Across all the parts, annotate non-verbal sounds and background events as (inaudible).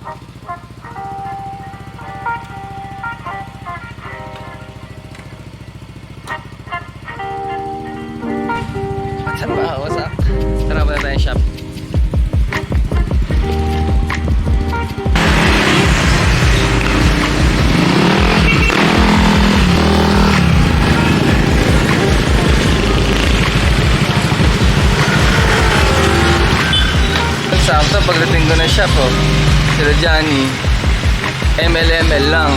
Saan ba ako sa? Tara ba tayo shop? Sakto pagdating ko ng shop oh. Sila Johnny. MLML lang.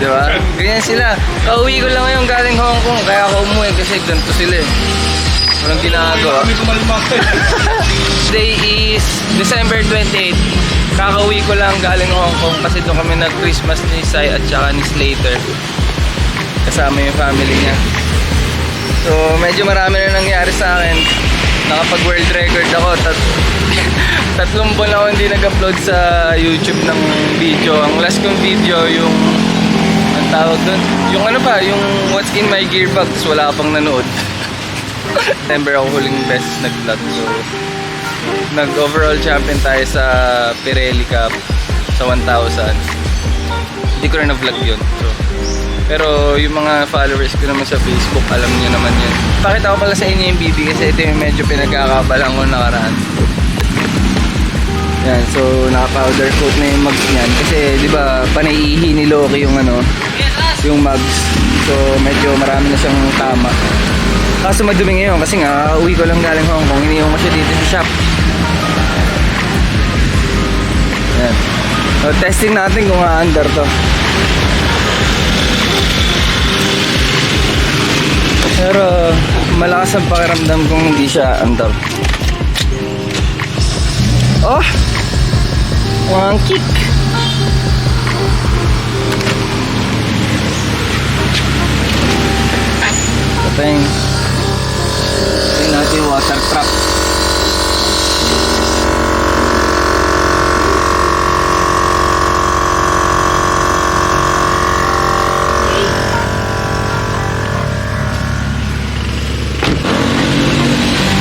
Di ba? Ganyan sila. Kauwi ko lang ngayon galing Hong Kong. Kaya ako umuwi kasi ganito sila eh. Walang ginagawa. Kumalma. (laughs) Today is December 28. Kakauwi ko lang galing Hong Kong kasi doon kami nag-Christmas ni Sai at saka ni Slater. Kasama yung family niya. So, medyo marami na nangyari sa akin. Nakapag world record ako. Tat (laughs) tatlong buwan ako hindi nag-upload sa YouTube ng video. Ang last kong video yung ang tawag doon? Yung ano pa, yung what's in my gearbox. Wala pang nanood. (laughs) September ako huling best nag-vlog. So, nag-overall champion tayo sa Pirelli Cup sa 1,000. Hindi ko rin na-vlog yun. So, pero yung mga followers ko naman sa Facebook, alam niyo naman yun. Pakita ko pala sa inyo yung BB kasi ito yung medyo pinagkakabalang ko nakaraan. Yan, so naka-powder coat na yung mugs niyan. Kasi di ba panaiihi ni Loki yung ano, yung mugs. So medyo marami na siyang tama. Kaso madumi ngayon kasi nga uwi ko lang galing Hong Kong. Iniwan ko siya dito sa shop. Yan. So, testing natin kung under to. Pero malakas ang pakiramdam kung hindi siya under. Oh! One kick! Patay. Tingnan natin yung water trap.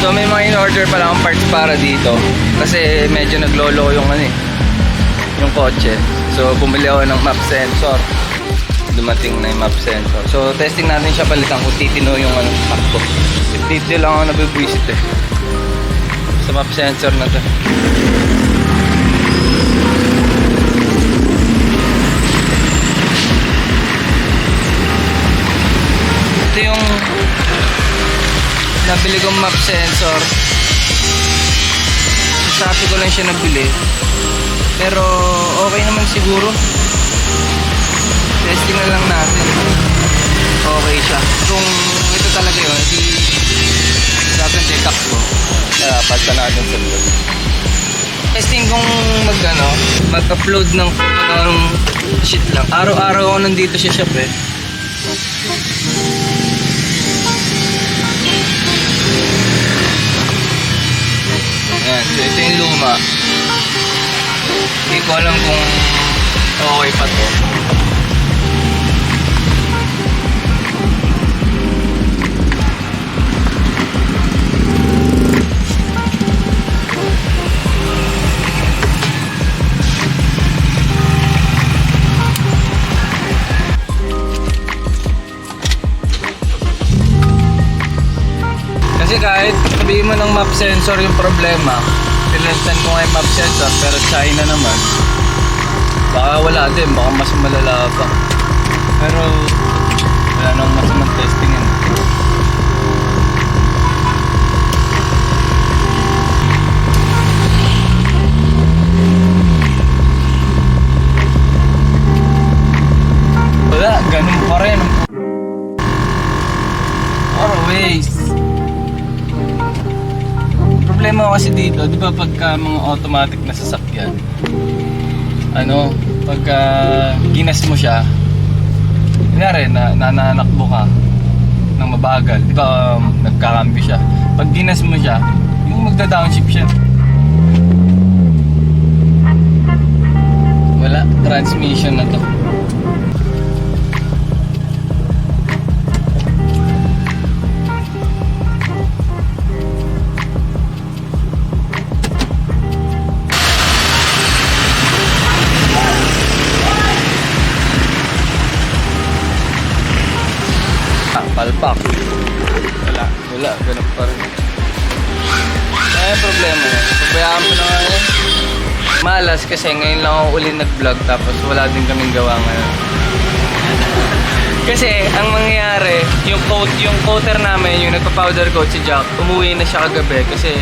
So in-order pala akong parts para dito kasi medyo naglolo yung ano eh, yung kotse. So bumili ako ng map sensor. Dumating na yung map sensor. So testing natin siya palitan kung titino yung ano, map ko. Dito lang ako nabibwisit eh. Sa map sensor na to. Ito yung nabili kong map sensor. Sa Shopee ko lang siya nabili. Pero okay naman siguro. Testing na lang natin. Okay siya. Kung ito talaga yun di dapat check up ko kaya pagka natin sa vlog testing kung mag ano mag upload ng ng shit lang. Araw-araw ako nandito sa shop eh Ayan, so ito yung luma. Hindi ko alam kung okay pa to. Mo ng map sensor yung problema, pinlentan ko nga yung map sensor pero China naman. Baka wala din, baka mas malala pa. Pero dito, di ba pagka mga automatic na sasakyan, ano, pagka ginas mo siya, kunyari, na, nananakbo ka ng mabagal, di ba um, nagkakambyo siya. Pag ginas mo siya, yung magda-downshift siya. Wala, transmission na to. Yun. Malas kasi ngayon lang ako uli nag-vlog tapos wala din kaming gawa ngayon. kasi ang mangyayari, yung coat, yung coater namin, yung nagpa-powder coat si Jack, umuwi na siya kagabi kasi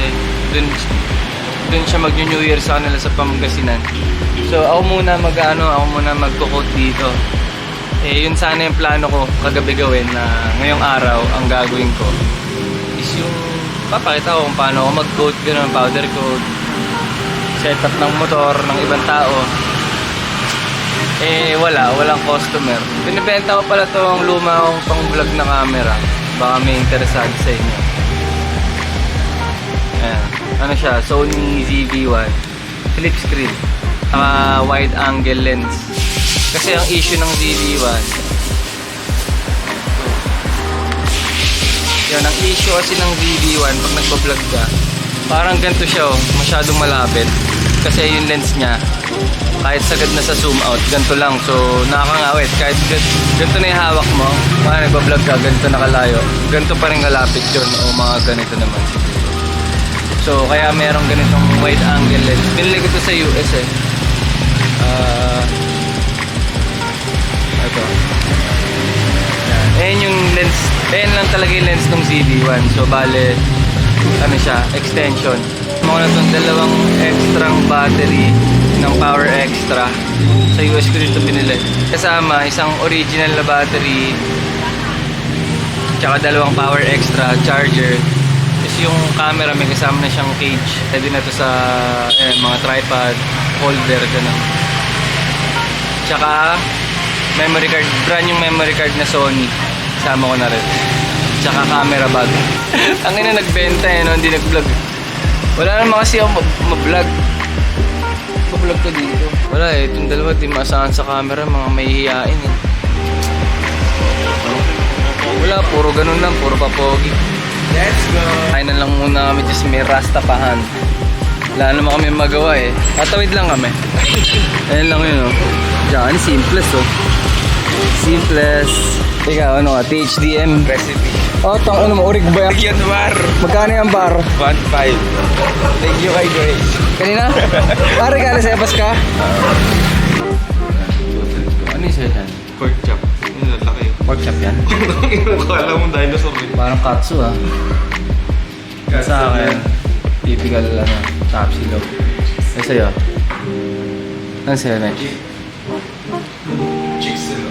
dun, dun siya mag-New Year sa kanila sa Pangasinan. So ako muna mag-ano, ako muna magko-coat dito. Eh, yun sana yung plano ko kagabi gawin na ngayong araw ang gagawin ko is yung papakita ko kung paano ako mag-coat, gano'n, powder coat, setup ng motor ng ibang tao. Eh, wala, walang customer. Binibenta ko pala tong luma kong pang vlog na camera. Baka may interesado sa inyo. Ayan. Ano siya? Sony ZV-1. Flip screen. Saka wide angle lens. Kasi ang issue ng ZV-1, Yan, ang issue kasi ng VV1 pag nagpa-vlog ka, parang ganito siya oh, masyadong malapit. Kasi yung lens niya, kahit sagad na sa zoom out, ganito lang. So, nakakangawit. Kahit gan- ganito na yung hawak mo, parang nagpa-vlog ka, ganito nakalayo, ganito pa rin kalapit yun o mga ganito naman. So, kaya merong ganitong wide angle lens. Binili ko to sa US eh. Ah... ito. Yan. Ayan yung lens. Ayan lang talaga yung lens ng ZV-1. So, bale, ano siya, extension. Mga na dalawang extra battery ng Power Extra. Sa US ko dito binili. Kasama, isang original na battery, tsaka dalawang Power Extra charger. Tapos yung camera, may kasama na siyang cage. Pwede na to sa ayan, mga tripod, holder, gano'n. Tsaka, memory card, brand yung memory card na Sony. Sama ko na rin. Tsaka camera bag. (laughs) Ang ina nagbenta eh, no? hindi nag-vlog. Wala naman kasi ako mag- mag-vlog. Mag-vlog ko dito. Wala eh, itong dalawa di maasahan sa camera, mga mahihiyain eh. Wala, puro ganun lang, puro papogi. Let's go! Kain na lang muna kami just may rastapahan. Wala naman kami magawa eh. Tatawid lang kami. Ayun lang yun oh. Diyan, simples oh. Simples. Ikaw, ano ka? THDM. Recipe. Oh, tang ano mo, urig ba yan? Bigyan bar. Magkano yung bar? 1.5. Thank you kay Grace. Kanina? Pare ka, alas ebas ka? Ano yung sa'yo yan? Pork chop. Yun, laki. Pork chop yan? (laughs) Kala mo dinosaur. eh. Parang katsu ah. Sa akin, typical ano, top silog. Ano sa'yo? Ano sa'yo, Mitch? Chicks sila.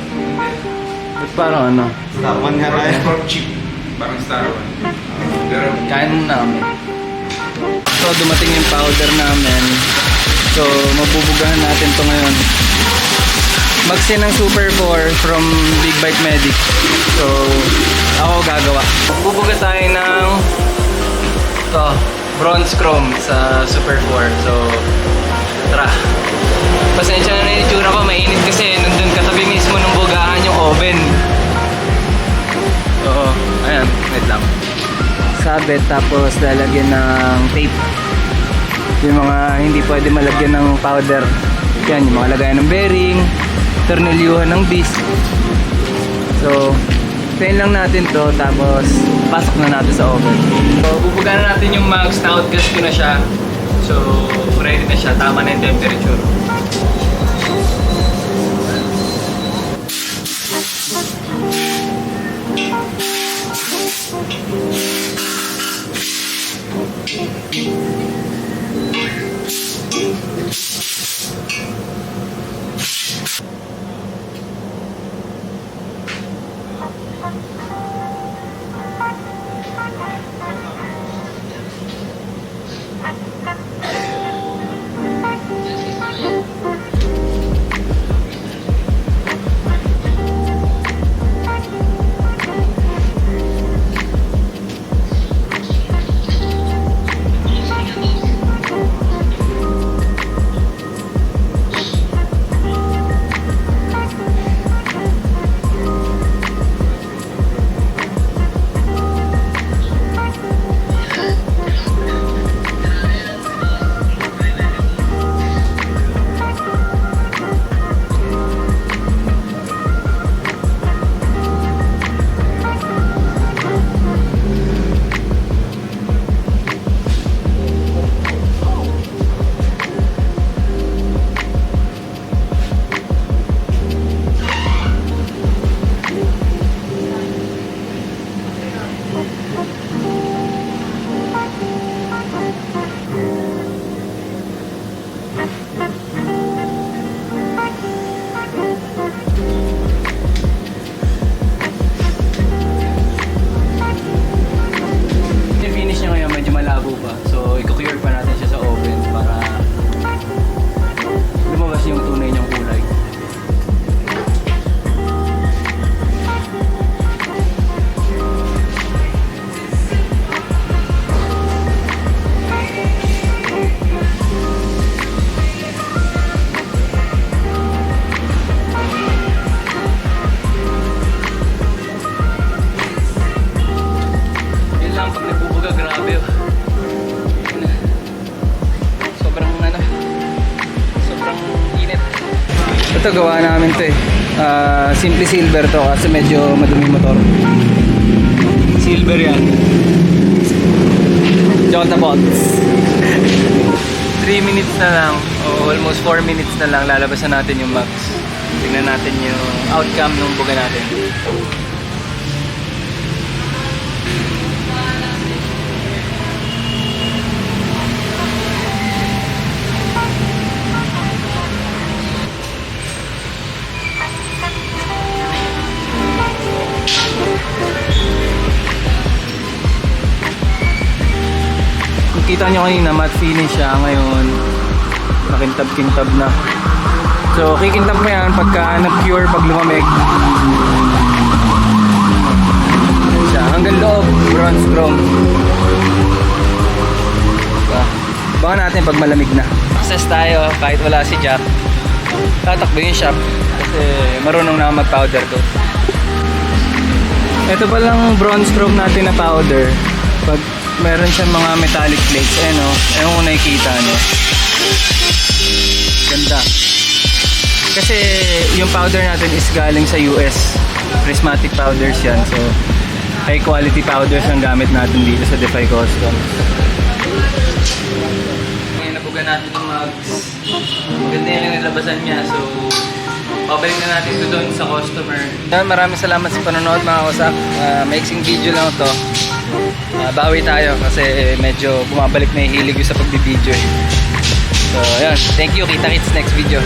Ba't parang ano? Star One nga rin. Pork chip. Parang Star One. Pero, Kain muna kami. So, dumating yung powder namin. So, mabubugahan natin to ngayon. Magsi ng Super 4 from Big Bike Medic. So, ako gagawa. Magbubuga tayo ng to, bronze chrome sa Super 4. So, tara. Pasensya na yung itsura ko. Mainit kasi nandun katabi mismo ng bugahan yung oven. Oo. Sabit tapos lalagyan ng tape. Yung mga hindi pwede malagyan ng powder. Yan yung mga lagayan ng bearing tornilyuhan ng disc. So pain lang natin to tapos pasok na natin sa oven. So bubuga na natin yung mags na outgas ko na siya. So ready na siya. Tama na yung temperature Yeah. Ito gawa namin to eh. Ah, simple silver to kasi medyo madumi motor. Silver yan. Jota Bots. 3 minutes na lang, o almost 4 minutes na lang, lalabasan natin yung max. Tingnan natin yung outcome ng buga natin. Kita nyo kanina, matte finish siya ngayon. Makintab-kintab na. So, kikintab mo yan pagka na-pure pag lumamig. Ayan siya. Hanggang loob, bronze chrome. Diba? Baka natin pag malamig na. Access tayo kahit wala si Jack. Tatakbo yung shop kasi marunong na mag-powder coat. Ito palang bronze chrome natin na powder. Pag meron siyang mga metallic plates, eh no, ewan ko nakikita no. Ganda. Kasi yung powder natin is galing sa US. Prismatic powders yan. So, high quality powders ang gamit natin dito sa Defy Customs. Ngayon nabugan natin yung mugs. Maganda yung nilabasan niya. So, Pabalik na natin ito doon sa customer. Maraming salamat sa panonood mga kasak. Uh, maiksing video lang to. Ah, bawi tayo kasi medyo bumabalik na yung hilig ko sa pagbibideo. eh. So, ayun. Thank you. Kita kits next video.